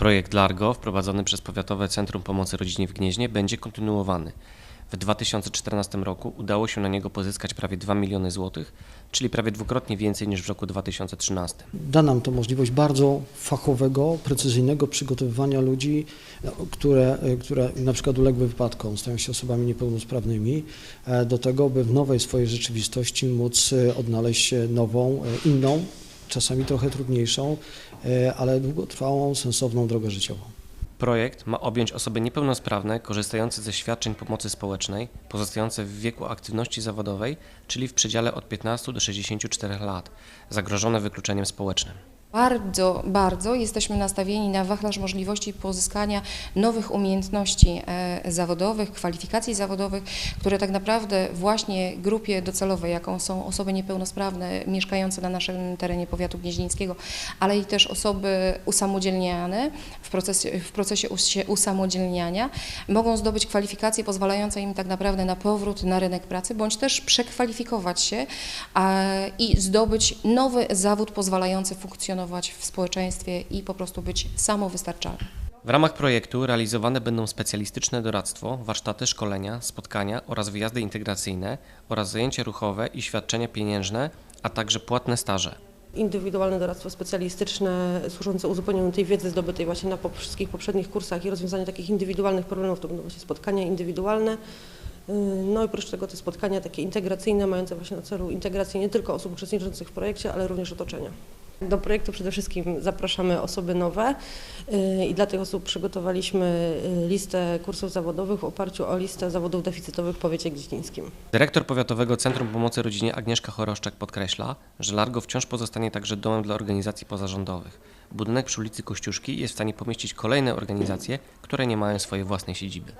Projekt Largo, wprowadzony przez Powiatowe Centrum Pomocy Rodzinie w Gnieźnie, będzie kontynuowany. W 2014 roku udało się na niego pozyskać prawie 2 miliony złotych, czyli prawie dwukrotnie więcej niż w roku 2013. Da nam to możliwość bardzo fachowego, precyzyjnego przygotowywania ludzi, no, które, które na przykład uległy wypadkom, stają się osobami niepełnosprawnymi, e, do tego, by w nowej swojej rzeczywistości móc e, odnaleźć e, nową, e, inną, czasami trochę trudniejszą, e, ale długotrwałą, sensowną drogę życiową. Projekt ma objąć osoby niepełnosprawne korzystające ze świadczeń pomocy społecznej, pozostające w wieku aktywności zawodowej, czyli w przedziale od 15 do 64 lat, zagrożone wykluczeniem społecznym. Bardzo, bardzo jesteśmy nastawieni na wachlarz możliwości pozyskania nowych umiejętności e, zawodowych, kwalifikacji zawodowych, które tak naprawdę właśnie grupie docelowej, jaką są osoby niepełnosprawne mieszkające na naszym terenie powiatu gnieźnieńskiego, ale i też osoby usamodzielniane w procesie, w procesie usamodzielniania, mogą zdobyć kwalifikacje pozwalające im tak naprawdę na powrót na rynek pracy, bądź też przekwalifikować się i zdobyć nowy zawód pozwalający funkcjonować w społeczeństwie i po prostu być samowystarczalnym. W ramach projektu realizowane będą specjalistyczne doradztwo, warsztaty, szkolenia, spotkania oraz wyjazdy integracyjne oraz zajęcia ruchowe i świadczenia pieniężne, a także płatne staże. Indywidualne doradztwo specjalistyczne służące uzupełnieniu tej wiedzy zdobytej właśnie na wszystkich poprzednich kursach i rozwiązaniu takich indywidualnych problemów, to będą właśnie spotkania indywidualne. Yy, No i oprócz tego te spotkania takie integracyjne, mające właśnie na celu integrację nie tylko osób uczestniczących w projekcie, ale również otoczenia. Do projektu przede wszystkim zapraszamy osoby nowe yy, i dla tych osób przygotowaliśmy yy, listę kursów zawodowych w oparciu o listę zawodów deficytowych w powiecie gnieźnieńskim. Dyrektor Powiatowego Centrum Pomocy Rodzinie Agnieszka Choroszczak podkreśla, że Largo wciąż pozostanie także domem dla organizacji pozarządowych. Budynek przy ulicy Kościuszki jest w stanie pomieścić kolejne organizacje, które nie mają swojej własnej siedziby.